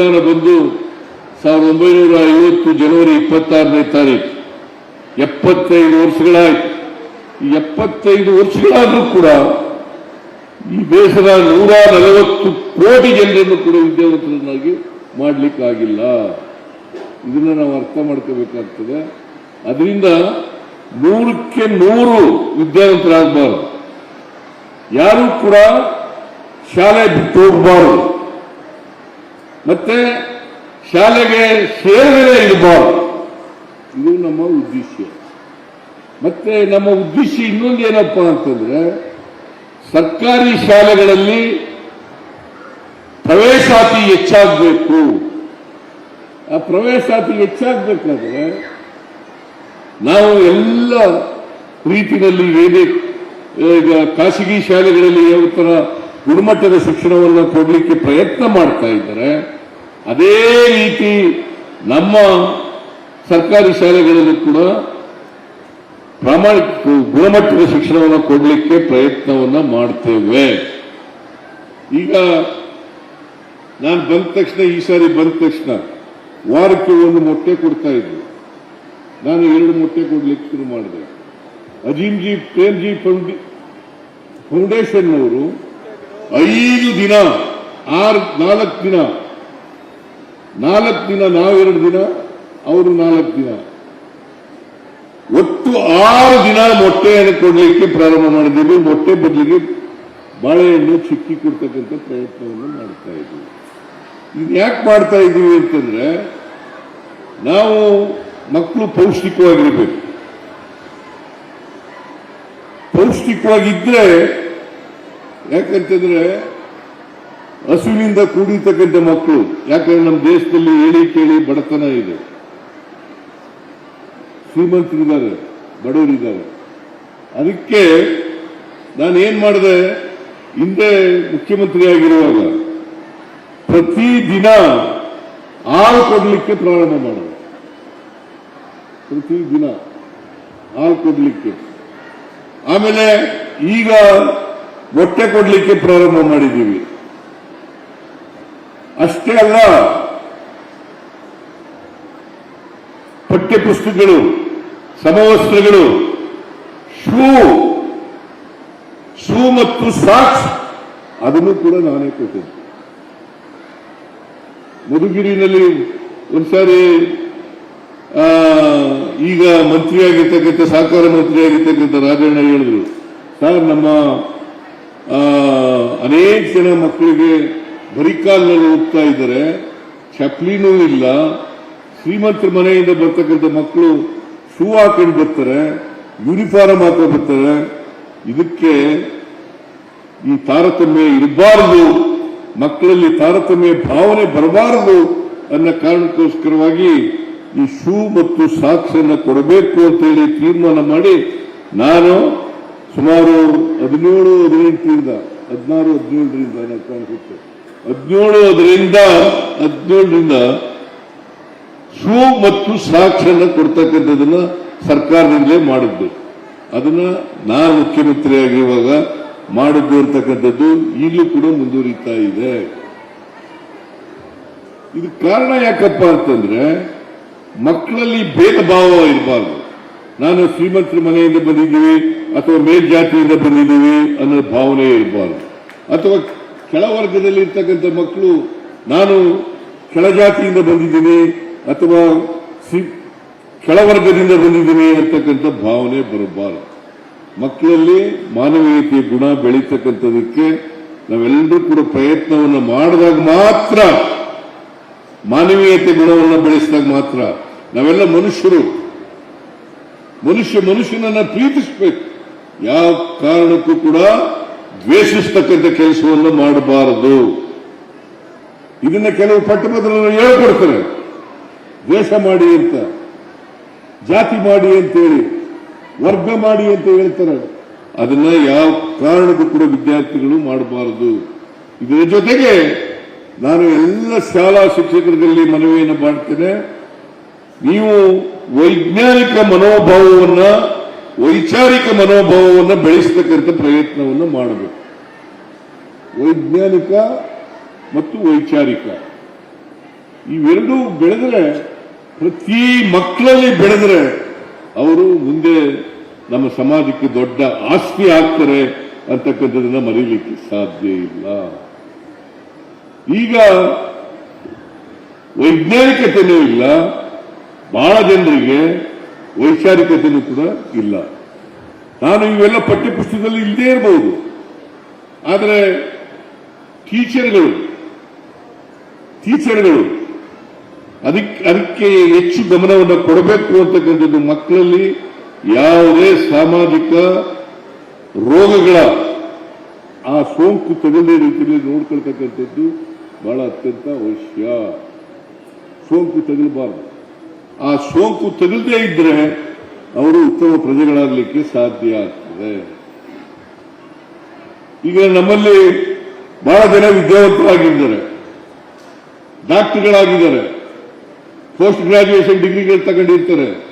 ಸಂವಿಧಾನ ಬಂದು ಸಾವಿರದ ಒಂಬೈನೂರ ಐವತ್ತು ಜನವರಿ ಇಪ್ಪತ್ತಾರನೇ ತಾರೀಕು ಎಪ್ಪತ್ತೈದು ವರ್ಷಗಳಾಯಿತು. ಎಪ್ಪತ್ತೈದು ವರ್ಷಗಳಾದರೂ ಕೂಡ ಈ ದೇಶದ ನೂರ ನಲವತ್ತು ಕೋಟಿ ಜನರನ್ನು ಕೂಡ ವಿದ್ಯಾವಂತರನ್ನಾಗಿ ಮಾಡಲಿಕ್ಕಾಗಿಲ್ಲ. ಇದನ್ನ ನಾವು ಅರ್ಥ ಮಾಡ್ಕೋಬೇಕಾಗ್ತದೆ. ಅದರಿಂದ ನೂರಕ್ಕೆ ನೂರು ವಿದ್ಯಾವಂತರಾಗಬಾರದು. ಯಾರು ಕೂಡ ಶಾಲೆ ಬಿಟ್ಟು ಹೋಗಬಾರದು. ಮತ್ತೆ ಶಾಲೆಗೆ ಸೇರಿದರೆ ಇರಬಾರದು ಇದು ನಮ್ಮ ಉದ್ದೇಶ. ಮತ್ತೆ ನಮ್ಮ ಉದ್ದೇಶ ಇನ್ನೊಂದು ಏನಪ್ಪ ಅಂತಂದ್ರೆ, ಸರ್ಕಾರಿ ಶಾಲೆಗಳಲ್ಲಿ ಪ್ರವೇಶಾತಿ ಹೆಚ್ಚಾಗಬೇಕು. ಆ ಪ್ರವೇಶಾತಿ ಹೆಚ್ಚಾಗಬೇಕಾದ್ರೆ ನಾವು ಎಲ್ಲ ರೀತಿಯಲ್ಲಿ ಏನೇ ಈಗ ಖಾಸಗಿ ಶಾಲೆಗಳಲ್ಲಿ ಯಾವ ಥರ ಗುಣಮಟ್ಟದ ಶಿಕ್ಷಣವನ್ನು ಕೊಡಲಿಕ್ಕೆ ಪ್ರಯತ್ನ ಮಾಡ್ತಾ ಇದ್ದಾರೆ ಅದೇ ರೀತಿ ನಮ್ಮ ಸರ್ಕಾರಿ ಶಾಲೆಗಳಲ್ಲೂ ಕೂಡ ಪ್ರಾಮಾಣಿಕ ಗುಣಮಟ್ಟದ ಶಿಕ್ಷಣವನ್ನು ಕೊಡಲಿಕ್ಕೆ ಪ್ರಯತ್ನವನ್ನ ಮಾಡ್ತೇವೆ. ಈಗ ನಾನು ಬಂದ ತಕ್ಷಣ, ಈ ಸಾರಿ ಬಂದ ತಕ್ಷಣ ವಾರಕ್ಕೆ ಒಂದು ಮೊಟ್ಟೆ ಕೊಡ್ತಾ ಇದ್ವಿ ನಾನು ಎರಡು ಮೊಟ್ಟೆ ಕೊಡ್ಲಿಕ್ಕೆ ಶುರು ಮಾಡಿದೆ. ಅಜೀಂಜಿ ಪ್ರೇಮ್ಜಿ ಫೌಂಡಿ, ಫೌಂಡೇಶನ್ ಅವರು ಐದು ದಿನ, ಆರು, ನಾಲ್ಕು ದಿನ ನಾಲ್ಕು ದಿನ ನಾವೆರಡು ದಿನ, ಅವರು ನಾಲ್ಕು ದಿನ. ಒಟ್ಟು ಆರು ದಿನ ಮೊಟ್ಟೆಯನ್ನು ಕೊಡಲಿಕ್ಕೆ ಪ್ರಾರಂಭ ಮಾಡಿದ್ದೇವೆ. ಮೊಟ್ಟೆ ಬದಲಿಗೆ ಬಾಳೆಹಣ್ಣು ಚಿಕ್ಕಿ ಕೊಡ್ತಕ್ಕಂಥ ಪ್ರಯತ್ನವನ್ನು ಮಾಡ್ತಾ ಇದ್ದೀವಿ. ಇದು ಯಾಕೆ ಮಾಡ್ತಾ ಇದ್ದೀವಿ ಅಂತಂದ್ರೆ, ನಾವು ಮಕ್ಕಳು ಪೌಷ್ಟಿಕವಾಗಿರಬೇಕು. ಪೌಷ್ಟಿಕವಾಗಿದ್ರೆ ಯಾಕಂತಂದ್ರೆ ಹಸುವಿನಿಂದ ಕೂಡಿರ್ತಕ್ಕಂಥ ಮಕ್ಕಳು, ಯಾಕಂದ್ರೆ ನಮ್ಮ ದೇಶದಲ್ಲಿ ಹೇಳಿ ಕೇಳಿ ಬಡತನ ಇದೆ. ಶ್ರೀಮಂತರಿದ್ದಾರೆ, ಬಡವರಿದ್ದಾರೆ. ಅದಕ್ಕೆ ನಾನು ಏನ್ ಮಾಡಿದೆ? ಹಿಂದೆ ಮುಖ್ಯಮಂತ್ರಿ ಆಗಿರುವಾಗ ಪ್ರತಿದಿನ ಹಾಲು ಕೊಡಲಿಕ್ಕೆ ಪ್ರಾರಂಭ ಮಾಡಿದೆ. ಪ್ರತಿದಿನ ಹಾಲು ಕೊಡಲಿಕ್ಕೆ. ಆಮೇಲೆ ಈಗ ಮೊಟ್ಟೆ ಕೊಡ್ಲಿಕ್ಕೆ ಪ್ರಾರಂಭ ಮಾಡಿದ್ದೀವಿ. ಅಷ್ಟೇ ಅಲ್ಲ, ಪಠ್ಯಪುಸ್ತಕಗಳು, ಸಮವಸ್ತ್ರಗಳು, ಶೂ ಶೂ ಮತ್ತು ಸಾಕ್ಸ್, ಅದನ್ನು ಕೂಡ ನಾನೇ ಕೊಟ್ಟಿದ್ದೆ. ಮಧುಗಿರಿನಲ್ಲಿ ಒಂದ್ಸಾರಿ ಈಗ ಮಂತ್ರಿ ಆಗಿರ್ತಕ್ಕಂಥ ಸಹಕಾರ ಮಂತ್ರಿ ಆಗಿರ್ತಕ್ಕಂಥ ರಾಜಣ್ಣ ಹೇಳಿದ್ರು, ಸರ್, ನಮ್ಮ ಅನೇಕ ಜನ ಮಕ್ಕಳಿಗೆ ಬರಿಕಾಲ್ನಲ್ಲಿ ಹೋಗ್ತಾ ಇದ್ದಾರೆ. ಚಪ್ಲಿನೂ ಇಲ್ಲ. ಶ್ರೀಮಂತರ ಮನೆಯಿಂದ ಬರ್ತಕ್ಕಂಥ ಮಕ್ಕಳು ಶೂ ಹಾಕೊಂಡು ಬರ್ತಾರೆ ಯೂನಿಫಾರ್ಮ್ ಹಾಕೊಂಡು ಬರ್ತಾರೆ. ಇದಕ್ಕೆ ಈ ತಾರತಮ್ಯ ಇರಬಾರದು. ಮಕ್ಕಳಲ್ಲಿ ತಾರತಮ್ಯ ಭಾವನೆ ಬರಬಾರದು ಅನ್ನೋ ಕಾರಣಕ್ಕೋಸ್ಕರವಾಗಿ ಈ ಶೂ ಮತ್ತು ಸಾಕ್ಸ್ ಅನ್ನು ಕೊಡಬೇಕು ಅಂತ ಹೇಳಿ ತೀರ್ಮಾನ ಮಾಡಿ ನಾನು ಸುಮಾರು ಹದಿನೇಳು, ಹದಿನೆಂಟರಿಂದ, ಹದಿನಾರು, ಹದಿನೇಳರಿಂದ ನಾನು ಕಾಣಿಸುತ್ತೆ ಹದಿನೇಳು ಅದರಿಂದ ಹದಿನೇಳರಿಂದ ಶೂ ಮತ್ತು ಕೊಡ್ತಕ್ಕಂಥದ್ದನ್ನ ಕೊಡ್ತಕ್ಕಂಥದನ್ನ ಸರ್ಕಾರದಿಂದಲೇ ಮಾಡಿದ್ದು. ಅದನ್ನ ನಾನು ಮುಖ್ಯಮಂತ್ರಿ ಆಗಿರುವಾಗ ಮಾಡಿದ್ದು ಅಂತಕ್ಕಂಥದ್ದು ಈಗಲೂ ಕೂಡ ಮುಂದುವರಿತಾ ಇದೆ. ಇದು ಕಾರಣ ಯಾಕಪ್ಪ ಅಂತಂದ್ರೆ ಮಕ್ಕಳಲ್ಲಿ ಭೇದ ಭಾವ ಇರಬಾರ್ದು. ನಾನು ಶ್ರೀಮಂತರ ಮನೆಯಿಂದ ಬಂದಿದ್ದೀವಿ ಅಥವಾ ಮೇಲ್ಜಾತಿಯಿಂದ ಬಂದಿದ್ದೀವಿ ಅನ್ನೋ ಭಾವನೆ ಇರಬಾರ್ದು. ಅಥವಾ ಕೆಳವರ್ಗದಲ್ಲಿ ಇರ್ತಕ್ಕಂಥ ಮಕ್ಕಳು, ನಾನು ಕೆಳಜಾತಿಯಿಂದ ಬಂದಿದ್ದೀನಿ ಅಥವಾ ಕೆಳವರ್ಗದಿಂದ ಬಂದಿದ್ದೀನಿ ಅಂತಕ್ಕಂಥ ಭಾವನೆ ಬರಬಾರದು. ಮಕ್ಕಳಲ್ಲಿ ಮಾನವೀಯತೆಯ ಗುಣ ಬೆಳೀತಕ್ಕಂಥದಕ್ಕೆ ನಾವೆಲ್ಲರೂ ಕೂಡ ಪ್ರಯತ್ನವನ್ನು ಮಾಡಿದಾಗ ಮಾತ್ರ, ಮಾನವೀಯತೆ ಗುಣವನ್ನು ಬೆಳೆಸಿದಾಗ ಮಾತ್ರ ನಾವೆಲ್ಲ ಮನುಷ್ಯರು. ಮನುಷ್ಯ ಮನುಷ್ಯನನ್ನ ಪ್ರೀತಿಸಬೇಕು. ಯಾವ ಕಾರಣಕ್ಕೂ ಕೂಡ ದ್ವೇಷಿಸ್ತಕ್ಕಂಥ ಕೆಲಸವನ್ನು ಮಾಡಬಾರದು. ಇದನ್ನ ಕೆಲವು ಪಟ್ಟಭದ್ರರು ಹೇಳ್ಕೊಡ್ತಾರೆ. ದ್ವೇಷ ಮಾಡಿ ಅಂತ, ಜಾತಿ ಮಾಡಿ ಅಂತೇಳಿ, ವರ್ಗ ಮಾಡಿ ಅಂತ ಹೇಳ್ತಾರೆ. ಅದನ್ನ ಯಾವ ಕಾರಣಕ್ಕೂ ಕೂಡ ವಿದ್ಯಾರ್ಥಿಗಳು ಮಾಡಬಾರದು. ಇದರ ಜೊತೆಗೆ ನಾನು ಎಲ್ಲ ಶಾಲಾ ಶಿಕ್ಷಕರಲ್ಲಿ ಮನವಿಯನ್ನು ಮಾಡ್ತೇನೆ. ನೀವು ವೈಜ್ಞಾನಿಕ ಮನೋಭಾವವನ್ನ ವೈಚಾರಿಕ ಮನೋಭಾವವನ್ನು ಬೆಳೆಸತಕ್ಕಂಥ ಪ್ರಯತ್ನವನ್ನು ಮಾಡಬೇಕು. ವೈಜ್ಞಾನಿಕ ಮತ್ತು ವೈಚಾರಿಕ. ಇವೆರಡೂ ಬೆಳೆದರೆ, ಪ್ರತಿ ಮಕ್ಕಳಲ್ಲಿ ಬೆಳೆದರೆ ಅವರು ಮುಂದೆ ನಮ್ಮ ಸಮಾಜಕ್ಕೆ ದೊಡ್ಡ ಆಸ್ತಿ ಆಗ್ತಾರೆ ಅಂತಕ್ಕಂಥದನ್ನ ಮರೀಲಿಕ್ಕೆ ಸಾಧ್ಯ ಇಲ್ಲ. ಈಗ ವೈಜ್ಞಾನಿಕತೆನೂ ಇಲ್ಲ. ಬಹಳ ಜನರಿಗೆ ವೈಚಾರಿಕತೆನೂ ಕೂಡ ಇಲ್ಲ. ನಾನು ಇವೆಲ್ಲ ಪಠ್ಯಪುಸ್ತಕದಲ್ಲಿ ಇಲ್ಲದೇ ಇರಬಹುದು ಆದರೆ ಟೀಚರ್ಗಳು ಟೀಚರ್ಗಳು, ಅದಕ್ಕೆ ಅದಕ್ಕೆ ಹೆಚ್ಚು ಗಮನವನ್ನು ಕೊಡಬೇಕು ಅಂತಕ್ಕಂಥದ್ದು ಮಕ್ಕಳಲ್ಲಿ ಯಾವುದೇ ಸಾಮಾಜಿಕ ರೋಗಗಳ ಆ ಸೋಂಕು ತಗಲೇ ರೀತಿಯಲ್ಲಿ ನೋಡ್ಕೊಳ್ತಕ್ಕಂಥದ್ದು ಬಹಳ ಅತ್ಯಂತ ಅವಶ್ಯ. ಸೋಂಕು ತಗಲಬಾರದು. ಆ ಸೋಂಕು ತಗಲದೇ ಇದ್ರೆ ಅವರು ಉತ್ತಮ ಪ್ರಜೆಗಳಾಗಲಿಕ್ಕೆ ಸಾಧ್ಯ ಆಗ್ತದೆ. ಈಗ ನಮ್ಮಲ್ಲಿ ಬಹಳ ಜನ ವಿದ್ಯಾವಂತರಾಗಿದ್ದಾರೆ. ಡಾಕ್ಟರ್ಗಳಾಗಿದ್ದಾರೆ. Post graduation ಡಿಗ್ರಿಗಳು ತಗೊಂಡಿರ್ತಾರೆ.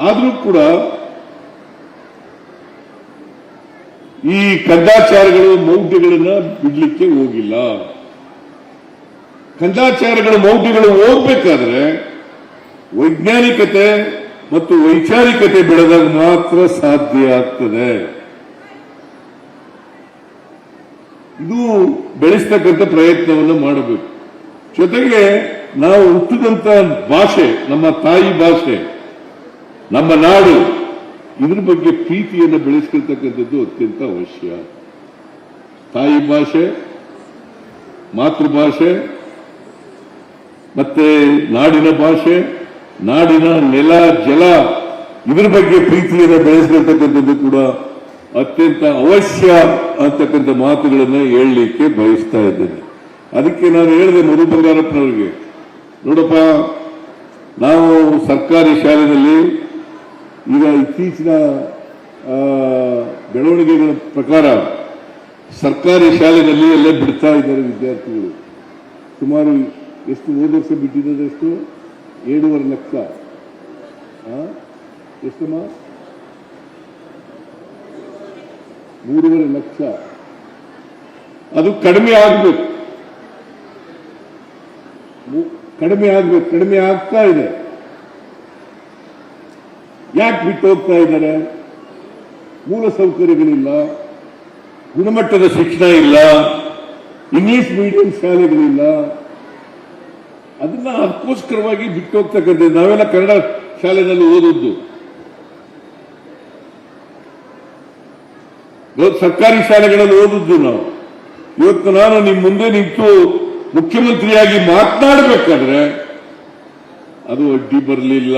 ಆದರೂ ಕೂಡ ಈ ಕಂದಾಚಾರಗಳು, ಮೌಢ್ಯಗಳನ್ನ ಬಿಡ್ಲಿಕ್ಕೆ ಹೋಗಿಲ್ಲ. ಕಂದಾಚಾರಗಳ, ಮೌಢ್ಯಗಳು ಹೋಗ್ಬೇಕಾದ್ರೆ ವೈಜ್ಞಾನಿಕತೆ ಮತ್ತು ವೈಚಾರಿಕತೆ ಬೆಳೆದಾಗ ಮಾತ್ರ ಸಾಧ್ಯ ಆಗ್ತದೆ. ಇದು ಬೆಳೆಸ್ತಕ್ಕಂಥ ಪ್ರಯತ್ನವನ್ನು ಮಾಡಬೇಕು. ಜೊತೆಗೆ ನಾವು ಹುಟ್ಟಿದಂತ ಭಾಷೆ, ನಮ್ಮ ತಾಯಿ ಭಾಷೆ, ನಮ್ಮ ನಾಡು, ಇದ್ರ ಬಗ್ಗೆ ಪ್ರೀತಿಯನ್ನು ಬೆಳೆಸ್ಕೊಳ್ತಕ್ಕಂಥದ್ದು ಅತ್ಯಂತ ಅವಶ್ಯ. ತಾಯಿ ಭಾಷೆ, ಮಾತೃಭಾಷೆ, ಮತ್ತೆ ನಾಡಿನ ಭಾಷೆ ನಾಡಿನ ನೆಲ, ಜಲ ಇದ್ರ ಬಗ್ಗೆ ಪ್ರೀತಿಯನ್ನು ಬೆಳೆಸಿರತಕ್ಕಂಥದ್ದು ಕೂಡ ಅತ್ಯಂತ ಅವಶ್ಯ ಅಂತಕ್ಕಂಥ ಮಾತುಗಳನ್ನು ಹೇಳಲಿಕ್ಕೆ ಬಯಸ್ತಾ ಇದ್ದೇನೆ. ಅದಕ್ಕೆ ನಾನು ಹೇಳಿದೆ ಮಧು ಬಂಗಾರಪ್ಪನವರಿಗೆ ನೋಡಪ್ಪ, ನಾವು ಸರ್ಕಾರಿ ಶಾಲೆಯಲ್ಲಿ ಈಗ ಇತ್ತೀಚಿನ ಬೆಳವಣಿಗೆಗಳ ಪ್ರಕಾರ ಸರ್ಕಾರಿ ಶಾಲೆಯಲ್ಲಿ ಎಲ್ಲ ಬಿಡ್ತಾ ಇದ್ದಾರೆ ವಿದ್ಯಾರ್ಥಿಗಳು. ಸುಮಾರು ಎಷ್ಟು ಮೂರು ವರ್ಷ ಬಿಟ್ಟಿದ್ದಾರೆ ಎಷ್ಟು ಏಳೂವರೆ ಲಕ್ಷ? ಎಷ್ಟಮ್ಮ ಮೂರುವರೆ ಲಕ್ಷ. ಅದು ಕಡಿಮೆ ಆಗ್ಬೇಕು. ಕಡಿಮೆ ಆಗ್ಬೇಕು, ಕಡಿಮೆ ಆಗ್ತಾ ಇದೆ. ಯಾಕೆ ಬಿಟ್ಟು ಹೋಗ್ತಾ ಇದ್ದಾರೆ? ಮೂಲಸೌಕರ್ಯಗಳಿಲ್ಲ ಗುಣಮಟ್ಟದ ಶಿಕ್ಷಣ ಇಲ್ಲ, ಇಂಗ್ಲಿಷ್ ಮೀಡಿಯಂ ಶಾಲೆಗಳಿಲ್ಲ ಅದನ್ನ ಅದಕ್ಕೋಸ್ಕರವಾಗಿ ಬಿಟ್ಟು ಹೋಗ್ತಕ್ಕಂಥದ್ದು ನಾವೆಲ್ಲ ಕನ್ನಡ ಶಾಲೆಯಲ್ಲಿ ಇವತ್ತು ಸರ್ಕಾರಿ ಶಾಲೆಗಳಲ್ಲಿ ಓದಿದ್ದು ನಾವು. ಇವತ್ತು ನಾನು ನಿಮ್ಮ ಮುಂದೆ ನಿಂತು ಮುಖ್ಯಮಂತ್ರಿಯಾಗಿ ಮಾತನಾಡಬೇಕಾದ್ರೆ ಅದು ಅಡ್ಡಿ ಬರಲಿಲ್ಲ.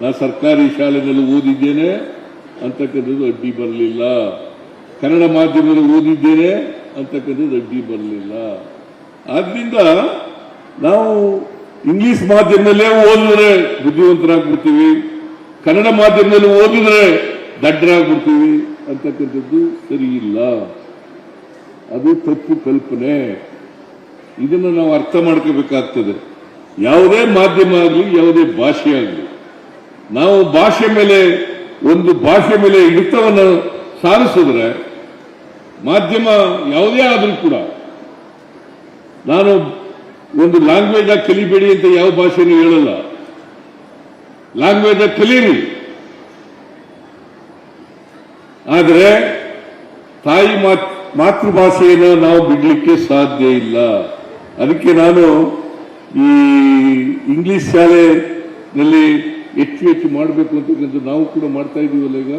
ನಾ ಸರ್ಕಾರಿ ಶಾಲೆಯಲ್ಲಿ ಓದಿದ್ದೇನೆ ಅಂತಕ್ಕಂಥದ್ದು ಅಡ್ಡಿ ಬರಲಿಲ್ಲ. ಕನ್ನಡ ಮಾಧ್ಯಮದಲ್ಲಿ ಓದಿದ್ದೇನೆ ಅಂತಕ್ಕಂಥದ್ದು ಅಡ್ಡಿ ಬರಲಿಲ್ಲ. ಆದ್ರಿಂದ ನಾವು ಇಂಗ್ಲಿಷ್ ಮಾಧ್ಯಮದಲ್ಲೇ ಓದಿದ್ರೆ ಬುದ್ಧಿವಂತರಾಗ್ಬಿಡ್ತೀವಿ. ಕನ್ನಡ ಮಾಧ್ಯಮದಲ್ಲಿ ಓದಿದ್ರೆ ದಡ್ಡರಾಗ್ಬಿಡ್ತೀವಿ ಅಂತಕ್ಕಂಥದ್ದು ಸರಿ ಇಲ್ಲ. ಅದು ತಪ್ಪು ಕಲ್ಪನೆ. ಇದನ್ನು ನಾವು ಅರ್ಥ ಮಾಡ್ಕೋಬೇಕಾಗ್ತದೆ. ಯಾವುದೇ ಮಾಧ್ಯಮ ಆಗಲಿ, ಯಾವುದೇ ಭಾಷೆ ಆಗಲಿ, ನಾವು ಭಾಷೆ ಮೇಲೆ, ಒಂದು ಭಾಷೆ ಮೇಲೆ ಹಿಡಿತವನ್ನು ಸಾಧಿಸಿದ್ರೆ ಮಾಧ್ಯಮ ಯಾವುದೇ ಆದರೂ ಕೂಡ ನಾನು ಒಂದು ಲ್ಯಾಂಗ್ವೇಜ್ ಆಗಿ ಕಲಿಬೇಡಿ ಅಂತ ಯಾವ ಭಾಷೆನೂ ಹೇಳಲ್ಲ. ಲ್ಯಾಂಗ್ವೇಜ್ ಆಗಿ ಕಲೀರಿ. ಆದರೆ ತಾಯಿ ಮಾತ್, ಮಾತೃಭಾಷೆಯನ್ನು ನಾವು ಬಿಡಲಿಕ್ಕೆ ಸಾಧ್ಯ ಇಲ್ಲ. ಅದಕ್ಕೆ ನಾನು ಈ ಇಂಗ್ಲಿಷ್ ಶಾಲೆನಲ್ಲಿ ಹೆಚ್ಚು ಹೆಚ್ಚು ಮಾಡಬೇಕು ಅಂತಕ್ಕಂಥ ನಾವು ಕೂಡ ಮಾಡ್ತಾ ಇದ್ದೀವಲ್ಲ ಈಗ?